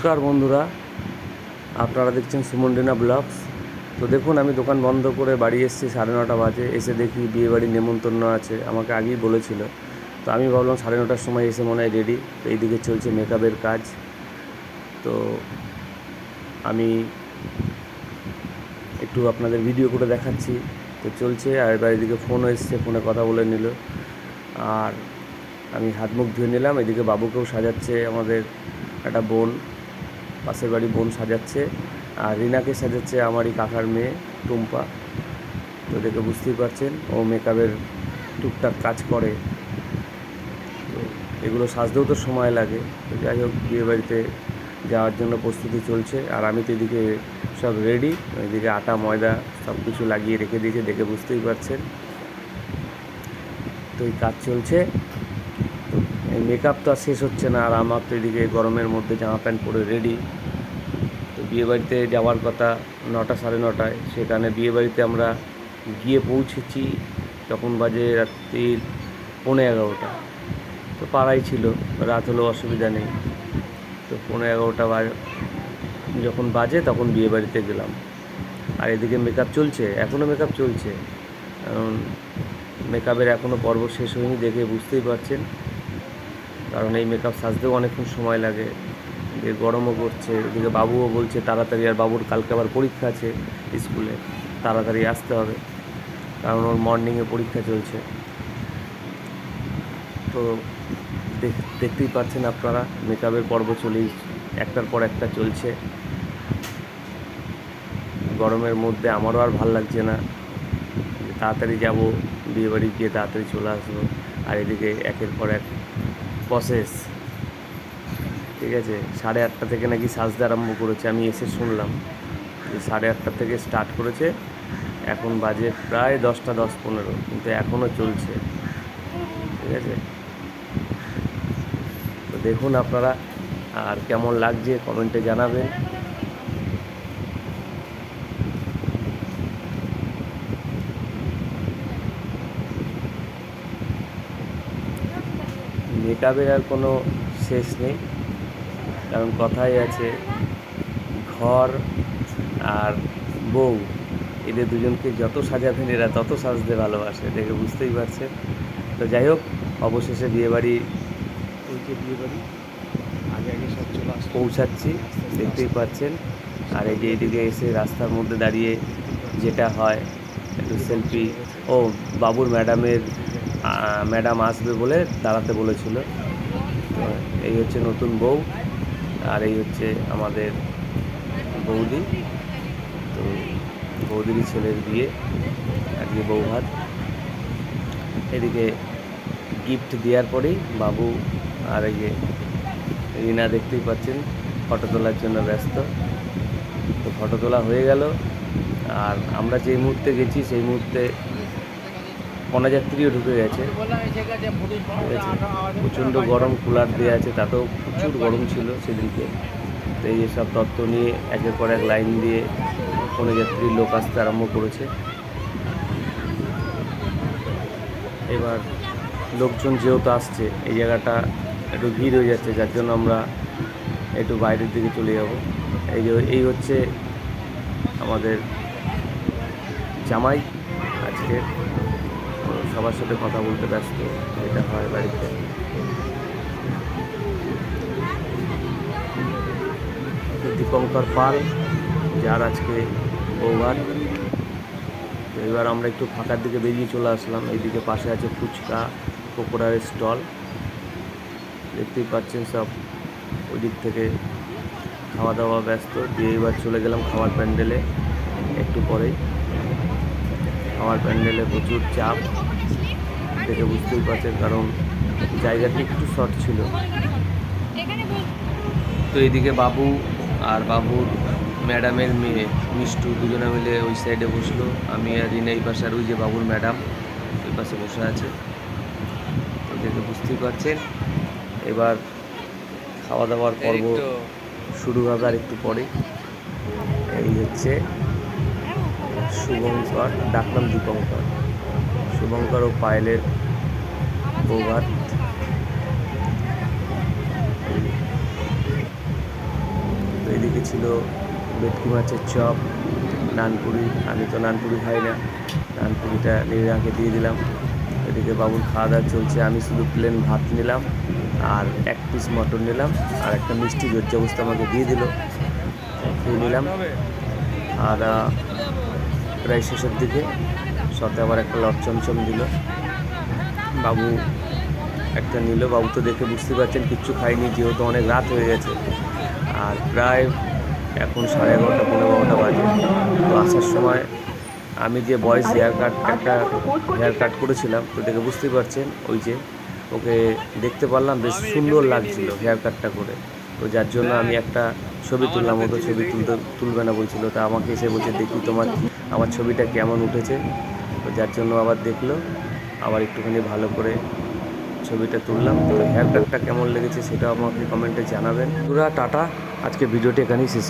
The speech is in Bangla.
নমস্কার বন্ধুরা, আপনারা দেখছেন সুমন্ডিনা ব্লগস। তো দেখুন, আমি দোকান বন্ধ করে বাড়ি এসেছি, সাড়ে নটা বাজে। এসে দেখি বিয়েবাড়ির নেমন্তন্ন আছে, আমাকে আগেই বলেছিল। তো আমি ভাবলাম সাড়ে নটার সময় এসে মনে হয় রেডি তো এইদিকে চলছে মেকআপের কাজ। তো আমি একটু আপনাদের ভিডিও করে দেখাচ্ছি। তো চলছে, আর এবার এদিকে ফোনও এসছে ফোনে কথা বলে নিল। আর আমি হাত মুখ ধুয়ে নিলাম, এদিকে বাবুকেও সাজাচ্ছে আমাদের একটা বোন। পাশের বাড়ি বোন সাজাচ্ছে। আর রিনাকে সাজাচ্ছে আমারই কাকার মেয়ে, টুম্পা। তো দেখে বুঝতেই পারছেন, ও মেকআপের টুকটাক কাজ করে। এগুলো সাজতেও তো সময় লাগে। তো যাই হোক বিয়েবাড়িতে যাওয়ার জন্য প্রস্তুতি চলছে। আর আমি তো এদিকে সব রেডি এদিকে আটা, ময়দা সব কিছু লাগিয়ে রেখে দিয়েছে, দেখে বুঝতেই পারছেন। তো এই কাজ চলছে। মেকআপ তো আর শেষ হচ্ছে না, আর আমার তো এদিকে গরমের মধ্যে জামা প্যান্ট পরে রেডি তো বিয়েবাড়িতে যাওয়ার কথা নটা সাড়ে নটায়, সেখানে বিয়েবাড়িতে আমরা গিয়ে পৌঁছেছি তখন বাজে রাত্রি পৌনে এগারোটা। তো পাড়াই ছিল, রাত হলেও অসুবিধা নেই। তো পৌনে এগারোটা বাজ, যখন বাজে তখন বিয়েবাড়িতে গেলাম। আর এদিকে মেকআপ চলছে এখনও মেকআপ চলছে। কারণ মেকআপের এখনও পর্ব শেষ হয়নি দেখে বুঝতেই পারছেন। কারণ এই মেকআপ সাজতেও অনেকক্ষণ সময় লাগে। এদিকে গরমও করছে এদিকে বাবুও বলছে তাড়াতাড়ি আর বাবুর কালকে আবার পরীক্ষা আছে স্কুলে তাড়াতাড়ি আসতে হবে। কারণ ওর মর্নিংয়ে পরীক্ষা চলছে। তো দেখ- দেখতেই পাচ্ছেন আপনারা মেকআপের পর্ব চলেই, একটার পর একটা চলছে। গরমের মধ্যে আমারও আর ভালো লাগছে না। তাড়াতাড়ি যাব, বিয়েবাড়ি গিয়ে তাড়াতাড়ি চলে আসব। আর এদিকে একের পর এক প্রসেস ঠিক আছে? সাড়ে আটটা থেকে নাকি সাজতে আরম্ভ করেছে, আমি এসে শুনলাম যে সাড়ে আটটা থেকে স্টার্ট করেছে। এখন বাজে প্রায় দশটা দশ পনেরো, কিন্তু এখনও চলছে। ঠিক আছে? তো দেখুন আপনারা, আর কেমন লাগছে কমেন্টে জানাবেন। মেকআপের আর কোনো শেষ নেই। কারণ কথাই আছে ঘর আর বউ এদের দুজনকে যত সাজাবেন এরা তত সাজতে ভালোবাসে দেখে বুঝতেই পারছে তো যাই হোক অবশেষে বিয়েবাড়ি ওই যে বিয়ে বাড়ি আগে আগে সব চলে পৌঁছাচ্ছি দেখতেই পাচ্ছেন। আর এই যে এইদিকে এসে রাস্তার মধ্যে দাঁড়িয়ে যেটা হয় একটু সেলফি ও বাবুর ম্যাডামের ম্যাডাম আসবে বলে দাঁড়াতে বলেছিল। তো এই হচ্ছে নতুন বউ আর এই হচ্ছে আমাদের বৌদি। তো বৌদিরই ছেলের বিয়ে, আজকে বউ ভাত এদিকে গিফট দেওয়ার পরেই বাবু আর এই যে রিনা দেখতেই পাচ্ছেন ফটো তোলার জন্য ব্যস্ত। তো ফটো তোলা হয়ে গেল। আর আমরা যেই মুহূর্তে গেছি, সেই মুহূর্তে কন্যাযাত্রীও ঢুকে গেছে। প্রচণ্ড গরম কুলার দেওয়া আছে তাতেও প্রচুর গরম ছিল সেদিনকে। তো এই সব তত্ত্ব নিয়ে একের পর এক লাইন দিয়ে কন্যাযাত্রীর লোক আসতে আরম্ভ করেছে। এবার লোকজন যেহেতু আসছে এই জায়গাটা একটু ভিড় হয়ে যাচ্ছে যার জন্য আমরা একটু বাইরের দিকে চলে যাব। এই যে এই হচ্ছে আমাদের জামাই আজকে তো সবার সাথে কথা বলতে ব্যস্ত, এটা হয় বাড়িতে। দীপঙ্কর পাল, যার আজকে বৌভাত। তো এবার আমরা একটু ফাঁকার দিকে বেরিয়ে চলে আসলাম। এইদিকে পাশে আছে ফুচকা, পকোড়ার স্টল। দেখতেই পাচ্ছেন সব ওই দিক থেকে খাওয়া দাওয়া ব্যস্ত। দিয়ে এবার চলে গেলাম খাওয়ার প্যান্ডেলে, একটু পরেই। খাওয়ার প্যান্ডেলে প্রচুর চাপ। দেখে বুঝতেই পারছেন কারণ জায়গাটি একটু শর্ট ছিল। তো এইদিকে বাবু আর বাবুর ম্যাডামের মেয়ে মিষ্টু দুজনে মিলে ওই সাইডে বসল। আমি আর রিনা এই পাশে আর ওই যে বাবুর ম্যাডাম ওই পাশে বসে আছে। তো দেখে বুঝতেই পারছেন। এবার খাওয়া দাওয়ার পর্ব শুরু হবে আর একটু পরে। এই হচ্ছে শুভঙ্কর ডাকলাম দীপঙ্কর। শুভঙ্কর ও পায়েলের বৌভাত। এদিকে ছিল ভেটকি মাছের চপ, নানপুরি। আমি তো নানপুরি খাই না। নানপুরিটা নিরাকে দিয়ে দিলাম। এদিকে বাবুর খাওয়া দাওয়া চলছে। আমি শুধু প্লেন ভাত নিলাম আর এক পিস মটন নিলাম আর একটা মিষ্টি জর্জা অবস্থা আমাকে দিয়ে দিল। খেয়ে নিলাম। আর প্রায় শেষের দিকে সাথে আবার একটা লট চমচম দিল। বাবু একটা নিল। বাবু তো দেখে বুঝতে পারছেন কিচ্ছু খাইনি যেহেতু অনেক রাত হয়ে গেছে। আর প্রায় এখন সাড়ে এগারোটা পনেরো বারোটা বাজে। তো আসার সময় আমি যে বয়স হেয়ার কাট একটা হেয়ার কাট করেছিলাম তো দেখে বুঝতেই পারছেন ওই যে ওকে দেখতে পারলাম বেশ সুন্দর লাগছিল হেয়ার কাটটা করে। তো যার জন্য আমি একটা ছবি তুললাম ও তো ছবি তুলতে তুলবে না বলছিল তা আমাকে এসে বলছে দেখি তোমার আমার ছবিটা কেমন উঠেছে। তো যার জন্য আবার দেখল, আবার একটুখানি ভালো করে ছবিটা তুললাম। তো হেয়ার কাটটা কেমন লেগেছে সেটা আমাকে কমেন্টে জানাবেন। পুরা টাটা, আজকে ভিডিওটি এখানেই শেষ